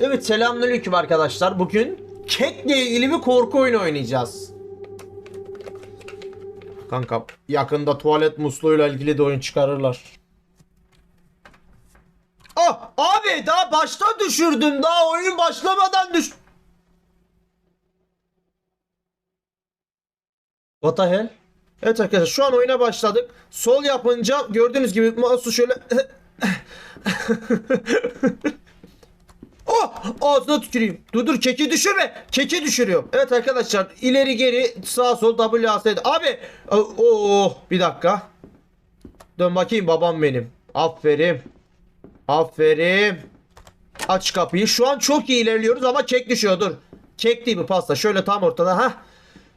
Evet selamünaleyküm arkadaşlar. Bugün kekle ilgili bir korku oyunu oynayacağız. Kanka yakında tuvalet musluğuyla ilgili de oyun çıkarırlar. Ah abi daha başta düşürdüm. Daha oyun başlamadan düş... What the hell? Evet arkadaşlar şu an oyuna başladık. Sol yapınca gördüğünüz gibi mouse'u şöyle! Ağzına tüküreyim. Dur dur keki düşürme. Keki düşürüyorum. Evet arkadaşlar ileri geri sağ sol W A S D. Abi oh bir dakika. Dön bakayım babam benim. Aferin. Aferin. Aç kapıyı. Şu an çok iyi ilerliyoruz ama kek düşüyor dur. Kek değil bu pasta. Şöyle tam ortada. ha.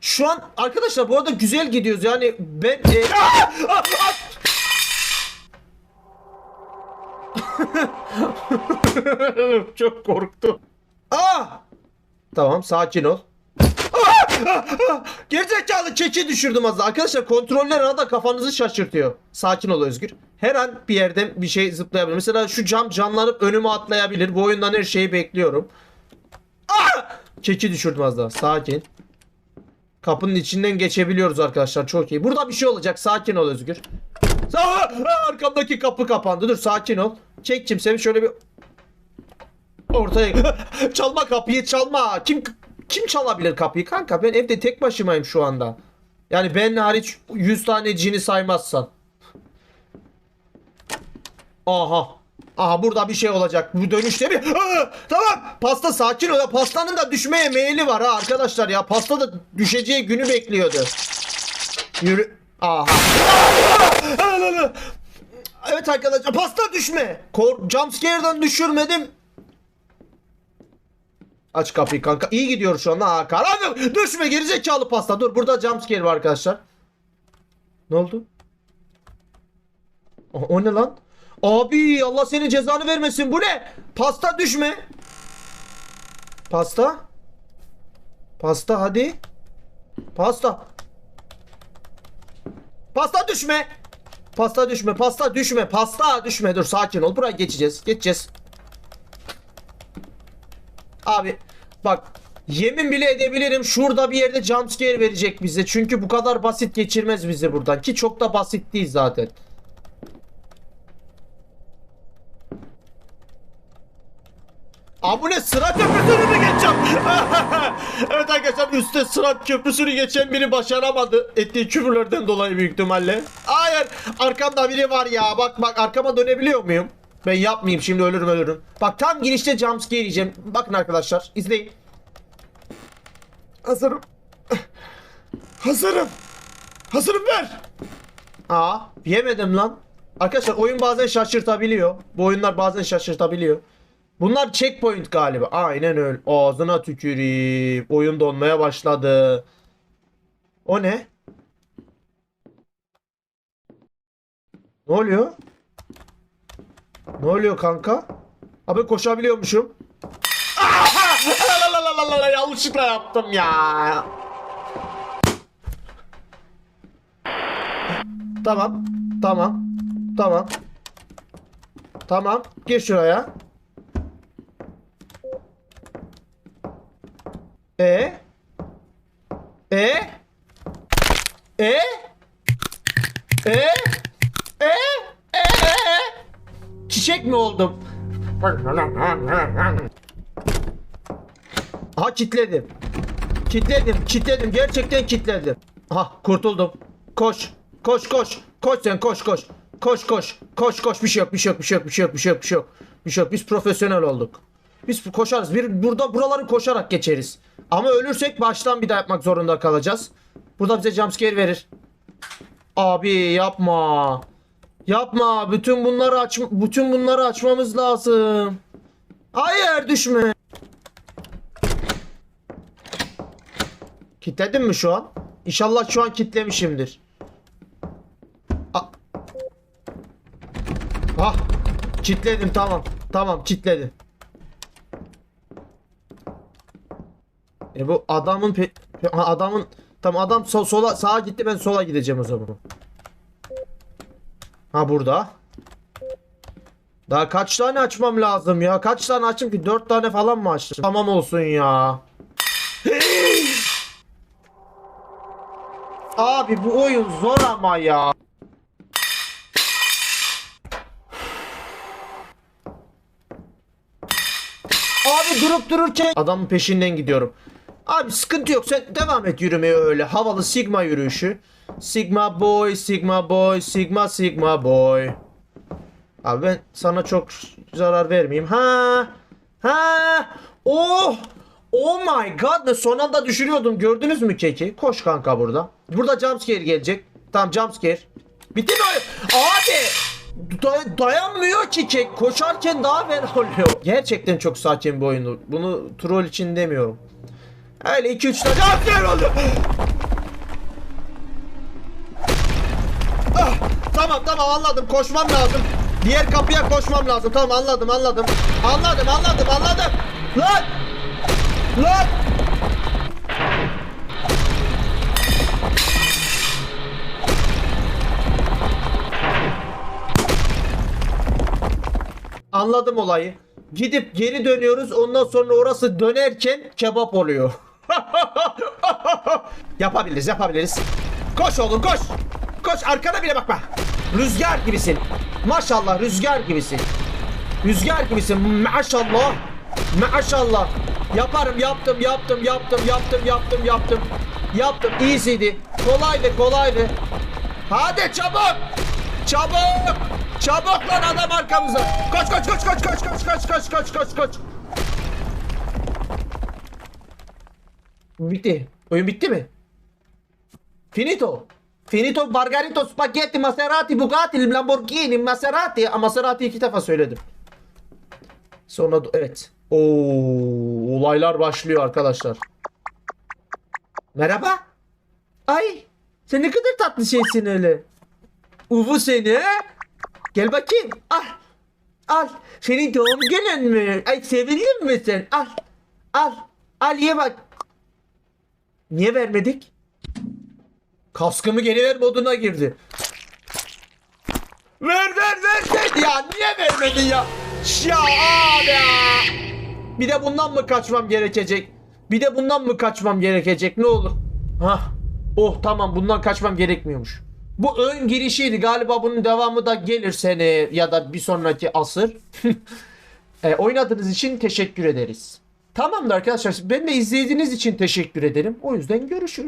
Şu an arkadaşlar bu arada güzel gidiyoruz. Yani ben e, Ah! Ah! Ah! Çok korktum. Aa! Tamam sakin ol. Ah! Ah! Gerizekalı keki düşürdüm az. Arkadaşlar kontroller arada kafanızı şaşırtıyor. Sakin ol Özgür. Her an bir yerden bir şey zıplayabilir. Mesela şu cam canlanıp önüme atlayabilir. Bu oyundan her şeyi bekliyorum. Aa! Keki düşürdüm az daha. Sakin. Kapının içinden geçebiliyoruz arkadaşlar. Çok iyi. Burada bir şey olacak. Sakin ol Özgür. Aa! Arkamdaki kapı kapandı. Dur sakin ol. Çek kimsemi şöyle bir ortaya çalma kapıyı çalma. Kim kim çalabilir kapıyı kanka? Ben evde tek başımayım şu anda. Yani ben hariç 100 tane cini saymazsan. Aha. Aha burada bir şey olacak. Bu dönüşte mi? Aa, tamam. Pasta sakin ol. Pastanın da düşmeye meyili var ha arkadaşlar ya. Pasta da düşeceği günü bekliyordu. Yürü. Aha. Evet arkadaşlar pasta düşme. Kor jumpscare'dan düşürmedim. Aç kapıyı kanka. İyi gidiyor şu anda. Ha, karanlık. Düşme gerizekalı pasta. Dur burada jumpscare var arkadaşlar. Ne oldu? O, o ne lan? Abi Allah senin cezanı vermesin. Bu ne? Pasta düşme. Pasta. Pasta hadi. Pasta. Pasta düşme. Pasta düşme, pasta düşme, pasta düşme. Dur sakin ol. Buraya geçeceğiz. Geçeceğiz. Abi bak yemin bile edebilirim şurada bir yerde jumpscare verecek bize. Çünkü bu kadar basit geçirmez bizi buradan. Ki çok da basit değil zaten. Aa bu ne sırat köprüsünü mü geçeceğim? evet arkadaşlar üstte sırat köprüsünü geçen biri başaramadı. Ettiği küfürlerden dolayı büyük ihtimalle. Hayır arkamda biri var ya. Bak bak arkama dönebiliyor muyum? Ben yapmayayım şimdi ölürüm ölürüm. Bak tam girişte jumpscare yiyeceğim. Bakın arkadaşlar izleyin. Hazırım. Hazırım. Hazırım ver. Aa yemedim lan. Arkadaşlar oyun bazen şaşırtabiliyor. Bu oyunlar bazen şaşırtabiliyor. Bunlar checkpoint galiba. Aynen öyle. Ağzına tüküreyim. Oyun donmaya başladı. O ne? Ne oluyor? Ne oluyor kanka? Abi koşabiliyormuşum. Yanlışlıkla yaptım ya. Tamam. Tamam. Tamam. Tamam. Gir şuraya. E? E? E? E? E? E? Çiçek mi oldum? Aha kitledim. Kitledim, kitledim. Gerçekten kitledim. Aha kurtuldum. Koş. Koş koş. Koş sen koş koş. Koş koş. Koş koş. Bir şey yok, bir şey yok, bir şey yok, bir şey yok, bir şey yok, bir şey yok. Bir şey yok. Biz profesyonel olduk. Biz koşarız. Bir burada buraları koşarak geçeriz. Ama ölürsek baştan bir daha yapmak zorunda kalacağız. Burada bize jumpscare verir. Abi yapma. Yapma. Bütün bunları aç bütün bunları açmamız lazım. Hayır düşme. Kitledin mi şu an? İnşallah şu an kitlemişimdir. A- Ah. Kitledim tamam. Tamam kitledim. E bu adamın pe- pe- adamın tamam adam so- sola sağa gitti ben sola gideceğim o zaman. Ha burada. Daha kaç tane açmam lazım ya? Kaç tane açtım ki? 4 tane falan mı açtım? Tamam olsun ya. Abi bu oyun zor ama ya. Abi durup dururken adamın peşinden gidiyorum. Abi sıkıntı yok sen devam et yürümeye öyle havalı sigma yürüyüşü. Sigma boy, sigma boy, sigma sigma boy. Abi ben sana çok zarar vermeyeyim. Ha. Ha. Oh. Oh my god. Ne son anda düşürüyordum. Gördünüz mü keki? Koş kanka burada. Burada jumpscare gelecek. Tamam jumpscare. Bitti mi? Abi. day- dayanmıyor ki kek. Koşarken daha ben oluyor. Gerçekten çok sakin bir oyunu. Bunu troll için demiyorum. Öyle 2-3 tane jumpscare oldu. Ah, tamam tamam anladım koşmam lazım. Diğer kapıya koşmam lazım. Tamam anladım anladım. Anladım anladım anladım. Lan! Lan! Anladım olayı. Gidip geri dönüyoruz. Ondan sonra orası dönerken kebap oluyor. yapabiliriz yapabiliriz. Koş oğlum koş. Koş arkana bile bakma. Rüzgar gibisin. Maşallah rüzgar gibisin. Rüzgar gibisin. Maşallah. Maşallah. Yaparım yaptım yaptım yaptım yaptım yaptım yaptım. Yaptım easy'di. Kolaydı kolaydı. Hadi çabuk. Çabuk. Çabuk lan adam arkamızda. Koş koş koş koş koş koş koş koş koş koş koş. Bitti. Oyun bitti mi? Finito. Finito, Margarito, Spaghetti, Maserati, Bugatti, Lamborghini, Maserati. Maserati iki defa söyledim. Sonra evet. Oo, olaylar başlıyor arkadaşlar. Merhaba. Ay, sen ne kadar tatlı şeysin öyle. Uvu seni. Gel bakayım. Al. Al. Senin doğum günün mü? Ay sevindin mi sen? Al. Al. Al ye bak. Niye vermedik? Kaskımı geri ver moduna girdi. Ver ver ver ver ya niye vermedin ya? Ya abi. Bir de bundan mı kaçmam gerekecek? Bir de bundan mı kaçmam gerekecek ne olur? Hah. Oh tamam bundan kaçmam gerekmiyormuş. Bu ön girişiydi galiba bunun devamı da gelir sene ya da bir sonraki asır. E, oynadığınız için teşekkür ederiz. Tamamdır arkadaşlar. Ben de izlediğiniz için teşekkür ederim. O yüzden görüşürüz.